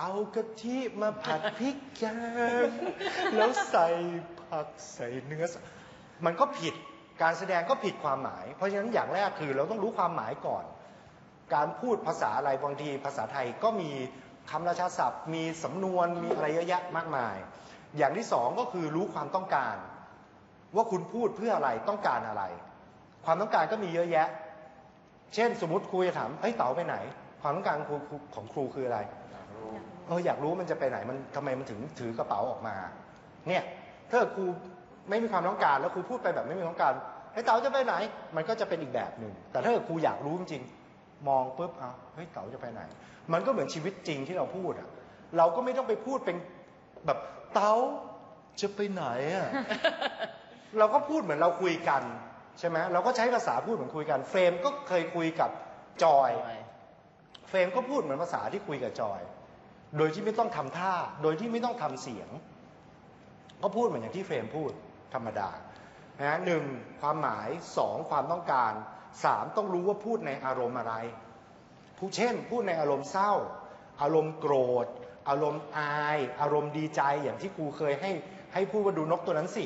เอากะทิมาผัดพริกแกงแล้วใส่ผักใส่เนื้อสัตว์มันก็ผิดการแสดงก็ผิดความหมาย เพราะฉะนั้นอย่างแรกคือเราต้องรู้ความหมายก่อน การพูดภาษาอะไรบางทีภาษาไทยก็มีคำราชาศัพท์ มีสำนวนมีอะไรเยอะแยะมากมาย อย่างที่สองก็คือรู้ความต้องการ ว่าคุณพูดเพื่ออะไรต้องการอะไร ความต้องการก็มีเยอะแยะ เช่นสมมติครูจะถามเฮ้ยเต๋าไปไหน ความต้องการครูของครูคืออะไร เอออยากรู้มันจะไปไหนมันทำไมมันถึงถือกระเป๋าออกมา เนี่ย ถ้าเกิดครูไม่มีความต้องการแล้วครูพูดไปแบบไม่มีความต้องการเฮ้ยเต๋าจะไปไหน มันก็จะเป็นอีกแบบหนึ่งแต่ถ้าเกิดครูอยากรู้จริงๆมองปุ๊บเอาเฮ้ยเต๋าจะไปไหน มันก็เหมือนชีวิตจริงที่เราพูดอะ เราก็ไม่ต้องไปพูดเป็นแบบเต๋าจะไปไหนอะ เราก็พูดเหมือนเราคุยกันใช่ไหมเราก็ใช้ภาษาพูดเหมือนคุยกัน เฟรมก็เคยคุยกับจอย เฟรมก็พูดเหมือนภาษาที่คุยกับจอย โดยที่ไม่ต้องทำท่า โดยที่ไม่ต้องทำเสียง ก็พูดเหมือนอย่างที่เฟรมพูดธรรมดานะหนึ่งความหมายสองความต้องการสามต้องรู้ว่าพูดในอารมณ์อะไร ผู้เช่น พูดในอารมณ์เศร้า อารมณ์โกรธ อารมณ์อาย อารมณ์ดีใจอย่างที่ครูเคยให้ให้พูดว่าดูนกตัวนั้นสิ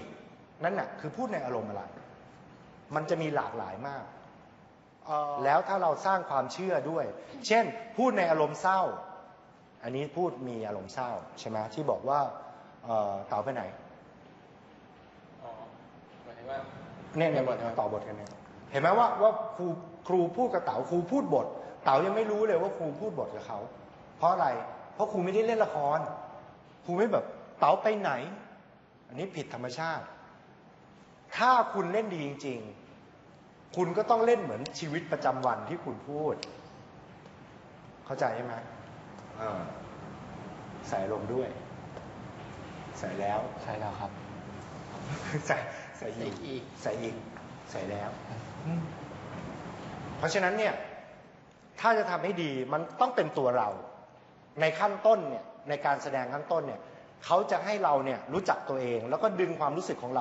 นั่นน่ะคือพูดในอารมณ์อะไร มันจะมีหลากหลายมาก แล้วถ้าเราสร้างความเชื่อด้วย เช่น พูดในอารมณ์เศร้า อันนี้พูดมีอารมณ์เศร้าใช่ไหมที่บอกว่าเอ่อเต๋าไปไหนอ๋อหมายถึงว่าเนี่ยเนี่ยในบทใช่ไหมต่อบทกันเนี่ยเห็นไหมว่าว่าครูครูพูดกับเต๋าครูพูดบท เต๋ายังไม่รู้เลยว่าครูพูดบทกับเขา เพราะอะไร เพราะครูไม่ได้เล่นละคร ครูไม่แบบเต๋าไปไหน อันนี้ผิดธรรมชาติ ถ้าคุณเล่นดีจริง ๆ คุณก็ต้องเล่นเหมือนชีวิตประจำวันที่คุณพูด เข้าใจใช่ไหมอ่า ใส่ลมณ์ด้วย ใส่แล้ว ใช่แล้วครับ ใส่ใส่ใส่อีก ใส่อีก ใส่แล้ว เพราะฉะนั้นเนี่ย ถ้าจะทำให้ดีมันต้องเป็นตัวเรา ในขั้นต้นเนี่ยในการแสดงขั้นต้นเนี่ยเขาจะให้เราเนี่ยรู้จักตัวเอง แล้วก็ดึงความรู้สึกของเรา